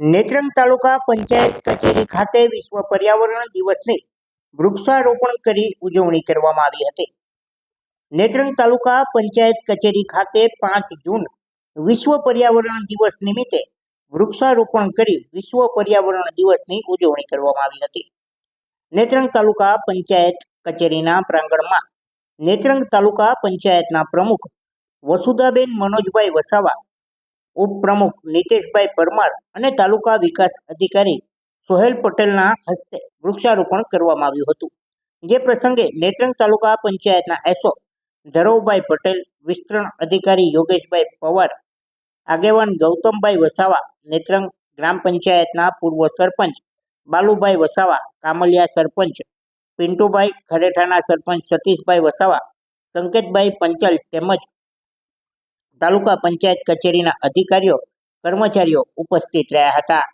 નેત્રંગ તાલુકા પંચાયત કચેરી ખાતે વિશ્વ પર્યાવરણ દિવસની વૃક્ષારોપણ કરી ઉજવણી કરવામાં આવી હતી. નેત્રંગ તાલુકા પંચાયત કચેરી ખાતે પાંચ જૂન વિશ્વ પર્યાવરણ દિવસ નિમિત્તે વૃક્ષારોપણ કરી વિશ્વ પર્યાવરણ દિવસની ઉજવણી કરવામાં આવી હતી. નેત્રંગ તાલુકા પંચાયત કચેરીના પ્રાંગણમાં નેત્રંગ તાલુકા પંચાયતના પ્રમુખ વસુદાબેન મનોજભાઈ વસાવા ઉપપ્રમુખ નીતેશભાઈ પરમાર અને તાલુકા વિકાસ અધિકારી સોહેલ પટેલના હસ્તે વૃક્ષારોપણ કરવામાં આવ્યું હતું. જે પ્રસંગે નેત્રંગ તાલુકા પંચાયતના એસો ધરવભાઈ પટેલ, વિસ્તરણ અધિકારી યોગેશભાઈ પવાર, આગેવાન ગૌતમભાઈ વસાવા, નેત્રંગ ગ્રામ પંચાયતના પૂર્વ સરપંચ બાલુભાઈ વસાવા, કામલિયા સરપંચ પિન્ટુભાઈ ખરેઠાના સરપંચ સતીશભાઈ વસાવા, સંકેતભાઈ પંચાલ તેમજ તાલુકા પંચાયત કચેરીના અધિકારીઓ કર્મચારીઓ ઉપસ્થિત રહ્યા હતા.